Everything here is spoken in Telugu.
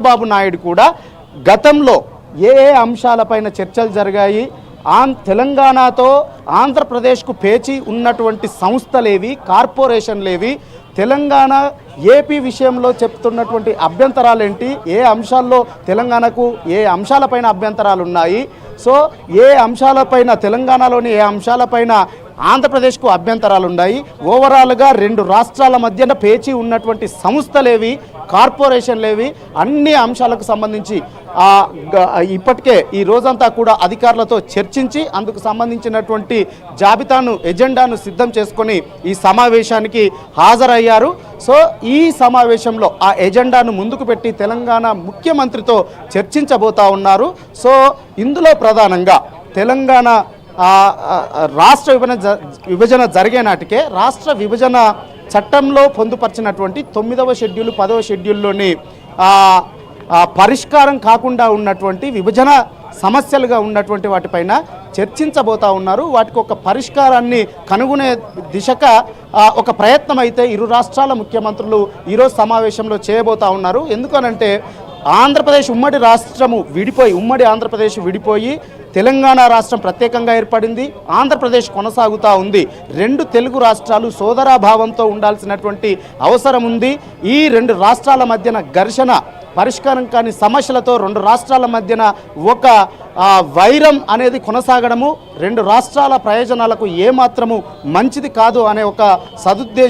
చంద్రబాబు నాయుడు కూడా గతంలో ఏ ఏ అంశాలపైన చర్చలు జరిగాయి ఆన్ తెలంగాణతో ఆంధ్రప్రదేశ్కు పేచి ఉన్నటువంటి సంస్థలేవి కార్పొరేషన్లేవి తెలంగాణ ఏపీ విషయంలో చెప్తున్నటువంటి అభ్యంతరాలేంటి ఏ అంశాల్లో తెలంగాణకు ఏ అంశాలపైన అభ్యంతరాలు ఉన్నాయి సో ఏ అంశాలపైన తెలంగాణలోని ఏ అంశాలపైన ఆంధ్రప్రదేశ్కు అభ్యంతరాలు ఉన్నాయి ఓవరాల్గా రెండు రాష్ట్రాల మధ్యన పేచి ఉన్నటువంటి సంస్థలేవి కార్పొరేషన్లేవి అన్ని అంశాలకు సంబంధించి ఇప్పటికే ఈ రోజంతా కూడా అధికారులతో చర్చించి అందుకు సంబంధించినటువంటి జాబితాను ఎజెండాను సిద్ధం చేసుకొని ఈ సమావేశానికి హాజరయ్యారు. సో ఈ సమావేశంలో ఆ ఎజెండాను ముందుకు పెట్టి తెలంగాణ ముఖ్యమంత్రితో చర్చించబోతా ఉన్నారు. సో ఇందులో ప్రధానంగా తెలంగాణ రాష్ట్ర విభజన జ- విభజన జరిగే నాటికే రాష్ట్ర విభజన చట్టంలో పొందుపరిచినటువంటి తొమ్మిదవ షెడ్యూల్ పదవ షెడ్యూల్లోని పరిష్కారం కాకుండా ఉన్నటువంటి విభజన సమస్యలుగా ఉన్నటువంటి వాటిపైన చర్చించబోతా ఉన్నారు. వాటికి ఒక పరిష్కారాన్ని కనుగొనే దిశగా ఒక ప్రయత్నం అయితే ఇరు రాష్ట్రాల ముఖ్యమంత్రులు ఈరోజు సమావేశంలో చేయబోతా ఉన్నారు. ఎందుకనంటే ఆంధ్రప్రదేశ్ ఉమ్మడి రాష్ట్రము విడిపోయి ఉమ్మడి ఆంధ్రప్రదేశ్ విడిపోయి తెలంగాణ రాష్ట్రం ప్రత్యేకంగా ఏర్పడింది ఆంధ్రప్రదేశ్ కొనసాగుతూ ఉంది. రెండు తెలుగు రాష్ట్రాలు సోదరాభావంతో ఉండాల్సినటువంటి అవసరం ఉంది. ఈ రెండు రాష్ట్రాల మధ్యన ఘర్షణ పరిష్కారం కాని సమస్యలతో రెండు రాష్ట్రాల మధ్యన ఒక వైరం అనేది కొనసాగడము రెండు రాష్ట్రాల ప్రయోజనాలకు ఏమాత్రము మంచిది కాదు అనే ఒక సదుద్దేశం